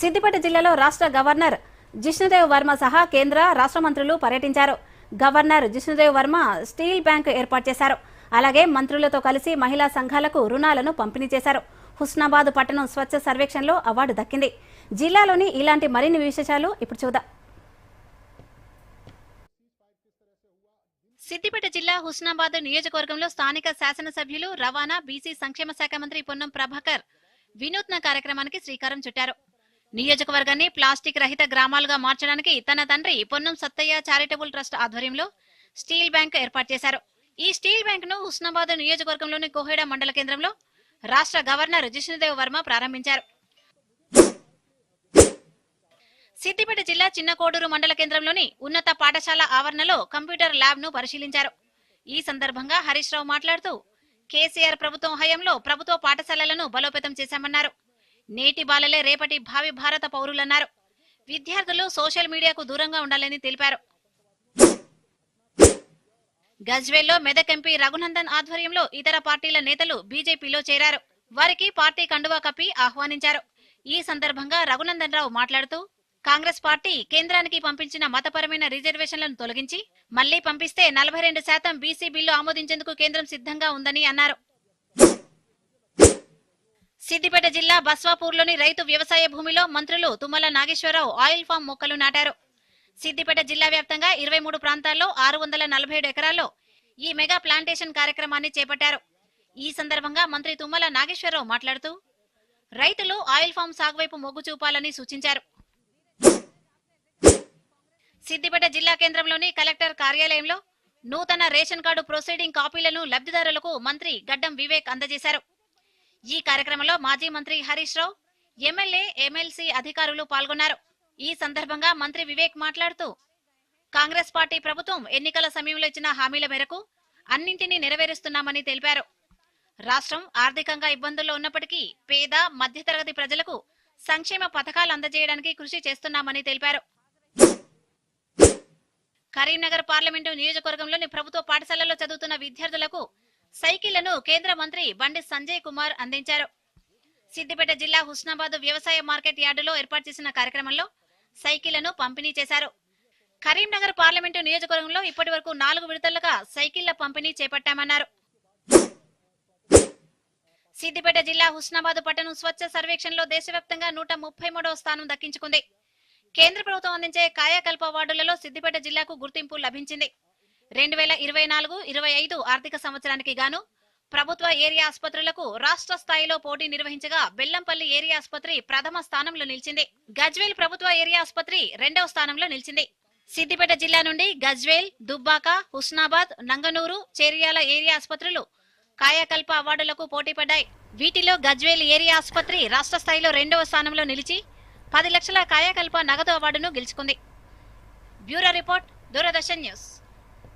సిద్దిపేట జిల్లాలో రాష్ట్ర గవర్నర్ జిష్ణుదేవ్ వర్మ సహా కేంద్ర రాష్ట్ర మంత్రులు పర్యటించారు. Governor Jishnudev Varma steel bank ఏర్పాటు చేశారు. అలాగే మంత్రులతో కలిసి మహిళా సంఘాలకు రుణాలను పంపిణీ చేశారు. హుస్నాబాద్ పట్టణం స్వచ్ఛ సర్వేక్షణలో అవార్డు దక్కింది. జిల్లాలోని ఇలాంటి మరిన్ని విశేషాలు ఇప్పుడు చూద్దాం. సిద్దిపేట జిల్లా హుస్నాబాద్ నియోజకవర్గంలో స్థానిక శాసనసభ్యులు రవాణా బీసీ సంక్షేమ శాఖ మంత్రి పొన్నం ప్రభాకర్ వినూత్న కార్యక్రమానికి శ్రీకారం చుట్టారు. నియోజకవర్గాన్ని ప్లాస్టిక్ రహిత గ్రామాలుగా మార్చడానికి తన తండ్రి పొన్నం సత్తయ్య చారిటబుల్ ట్రస్ట్ ఆధ్వర్యంలో స్టీల్ బ్యాంక్ ఏర్పాటు చేశారు. ఈ స్టీల్ బ్యాంక్ను హుస్నాబాద్ నియోజకవర్గంలోని కోహెడ మండల కేంద్రంలో రాష్ట్ర గవర్నర్ జిష్ణుదేవ్ వర్మ ప్రారంభించారు. సిద్దిపేట జిల్లా చిన్నకోడూరు మండల కేంద్రంలోని ఉన్నత పాఠశాల ఆవరణలో కంప్యూటర్ ల్యాబ్ను పరిశీలించారు. ఈ సందర్భంగా హరీష్ రావు మాట్లాడుతూ కేసీఆర్ ప్రభుత్వం హయంలో ప్రభుత్వ పాఠశాలలను బలోపేతం చేశామన్నారు. నేటి బాలలే రేపటి భావి భారత పౌరులన్నారు. విద్యార్థులు సోషల్ మీడియాకు దూరంగా ఉండాలని తెలిపారు. గజ్వేల్లో మెదక్ ఎంపీ రఘునందన్ ఆధ్వర్యంలో ఇతర పార్టీల నేతలు బీజేపీలో చేరారు. వారికి పార్టీ కండువా కప్పి ఆహ్వానించారు. ఈ సందర్భంగా రఘునందన్ రావు మాట్లాడుతూ కాంగ్రెస్ పార్టీ కేంద్రానికి పంపించిన మతపరమైన రిజర్వేషన్లను తొలగించి మళ్ళీ పంపిస్తే నలభై రెండు శాతం బీసీ బిల్లు ఆమోదించేందుకు కేంద్రం సిద్ధంగా ఉందని అన్నారు. సిద్దిపేట జిల్లా బస్వాపూర్లోని రైతు వ్యవసాయ భూమిలో మంత్రులు తుమ్మల నాగేశ్వరరావు ఆయిల్ ఫామ్ మొక్కలు నాటారు. సిద్దిపేట జిల్లా వ్యాప్తంగా ఇరవై మూడు ప్రాంతాల్లో ఆరు వందల నలభై ఏడు ఎకరాల్లో ఈ మెగా ప్లాంటేషన్ కార్యక్రమాన్ని చేపట్టారు. ఈ సందర్భంగా మంత్రి తుమ్మల నాగేశ్వరరావు మాట్లాడుతూ రైతులు ఆయిల్ ఫామ్ సాగు వైపు మొగ్గు చూపాలని సూచించారు. సిద్దిపేట జిల్లా కేంద్రంలోని కలెక్టర్ కార్యాలయంలో నూతన రేషన్ కార్డు ప్రొసీడింగ్ కాపీలను లబ్ధిదారులకు మంత్రి గడ్డం వివేక్ అందజేశారు. ఈ కార్యక్రమంలో మాజీ మంత్రి హరీష్ రావు ఎమ్మెల్యే ఎమ్మెల్సీ అధికారులు పాల్గొన్నారు. ఈ సందర్భంగా మంత్రి వివేక్ మాట్లాడుతూ కాంగ్రెస్ పార్టీ ప్రభుత్వం ఎన్నికల సమయంలో ఇచ్చిన హామీల మేరకు అన్నింటినీ నెరవేరుస్తున్నామని తెలిపారు. రాష్ట్రం ఆర్థికంగా ఇబ్బందుల్లో ఉన్నప్పటికీ పేద మధ్యతరగతి ప్రజలకు సంక్షేమ పథకాలు అందజేయడానికి కృషి చేస్తున్నామని తెలిపారు. కరీంనగర్ పార్లమెంటు నియోజకవర్గంలోని ప్రభుత్వ పాఠశాలలో చదువుతున్న విద్యార్థులకు సైకిళ్ళను కేంద్ర మంత్రి బండి సంజయ్ కుమార్ అందించారు. సిద్దిపేట జిల్లా హుస్నాబాద్ వ్యవసాయ మార్కెట్ యార్డులో ఏర్పాటు చేసిన కార్యక్రమంలో సైకిళ్ళను పంపిణీ చేశారు. కరీంనగర్ పార్లమెంటు నియోజకవర్గంలో ఇప్పటి వరకు నాలుగు విడతలుగా సైకిళ్ళ పంపిణీ చేపట్టామన్నారు. సిద్దిపేట జిల్లా హుస్నాబాద్ పట్టణం స్వచ్ఛ సర్వేక్షణలో దేశవ్యాప్తంగా నూట ముప్పై మూడవ స్థానం దక్కించుకుంది. కేంద్ర ప్రభుత్వం అందించే కాయకల్ప వార్డులలో సిద్దిపేట జిల్లాకు గుర్తింపు లభించింది. రెండు వేల ఇరవై నాలుగు ఇరవై ఐదు ఆర్థిక సంవత్సరానికి గాను ప్రభుత్వ ఏరియా ఆసుపత్రులకు రాష్ట్ర స్థాయిలో పోటీ నిర్వహించగా బెల్లంపల్లి ఏరియా ఆసుపత్రి ప్రథమ స్థానంలో నిలిచింది. గజ్వేల్ ప్రభుత్వ ఏరియా ఆసుపత్రి రెండవ స్థానంలో నిలిచింది. సిద్దిపేట జిల్లా నుండి గజ్వేల్ దుబ్బాక హుస్నాబాద్ నంగనూరు చేరియాల ఏరియా ఆసుపత్రులు కాయకల్ప అవార్డులకు పోటీ పడ్డాయి. వీటిలో గజ్వేల్ ఏరియా ఆసుపత్రి రాష్ట్ర స్థాయిలో రెండవ స్థానంలో నిలిచి పది లక్షల కాయకల్ప నగదు అవార్డును గెలుచుకుంది. Bureau report Doordarshan news.